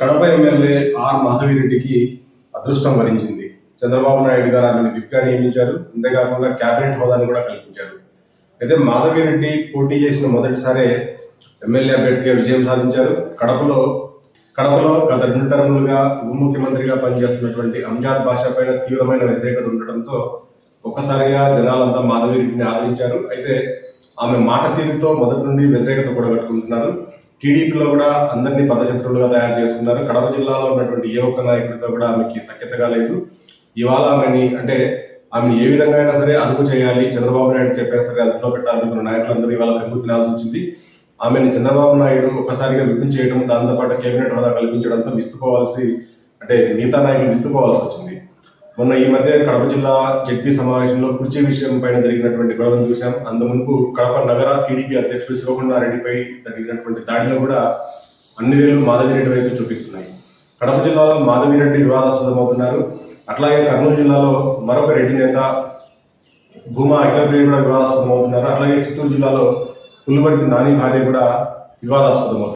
Kadapa MLA or మాధవిరెడ్డికి అదృష్టం వరించింది. చంద్రబాబు నాయుడు గారు ఆమెను విప్గా నియమించారు. అంతేకాకుండా కేబినెట్ హోదాను కూడా కల్పించారు. అయితే మాధవిరెడ్డి పోటీ చేసిన మొదటిసారే ఎమ్మెల్యే అభ్యర్థిగా విజయం సాధించారు. కడపలో కడపలో గత రెండు టర్ములుగా ఉప ముఖ్యమంత్రిగా పనిచేస్తున్నటువంటి అంజాద్ భాష పైన తీవ్రమైన వ్యతిరేకత ఉండటంతో ఒక్కసారిగా జనాలంతా మాధవిరెడ్డిని ఆదరించారు. అయితే ఆమె మాట తీరుతో మొదటి నుండి వ్యతిరేకత కూడగట్టుకుంటున్నారు. టీడీపీలో కూడా అందరినీ పదశత్రులుగా తయారు చేసుకున్నారు. కడప జిల్లాలో ఉన్నటువంటి ఏ ఒక్క నాయకుడితో కూడా ఆమెకి సఖ్యతగా లేదు. ఇవాళ ఆమెని అంటే ఆమె ఏ విధంగా అయినా సరే అదుపు చేయాలి. చంద్రబాబు నాయుడు చెప్పినా సరే అదుపులో పెట్టాలనుకున్న నాయకులందరూ ఇవాళ కంగు వచ్చింది ఆమెను చంద్రబాబు నాయుడు ఒకసారిగా విప్పించేయడం దాంతోపాటు కేబినెట్ హోదా కల్పించడంతో విస్తుపోవాల్సి అంటే మిగతా నాయకులు విస్తుపోవాల్సి వచ్చింది. మొన్న ఈ మధ్య కడప జిల్లా జడ్పీ సమావేశంలో కుర్చీ విషయం పైన జరిగినటువంటి గొడవను చూశాం. అంత కడప నగర టీడీపీ అధ్యక్షుడు శివకొండారెడ్డిపై జరిగినటువంటి దాడిలో కూడా అన్ని వేలు మాధవిరెడ్డి వైపు చూపిస్తున్నాయి. కడప జిల్లాలో మాధవిరెడ్డి వివాదాస్పదమవుతున్నారు. అట్లాగే కర్నూలు జిల్లాలో మరొక రెడ్డి నేత భూమా అఖిలప్రియ కూడా వివాదాస్పదమవుతున్నారు. అట్లాగే చిత్తూరు జిల్లాలో పుల్లుబడితి నాని భార్య కూడా వివాదాస్పదమవుతున్నారు.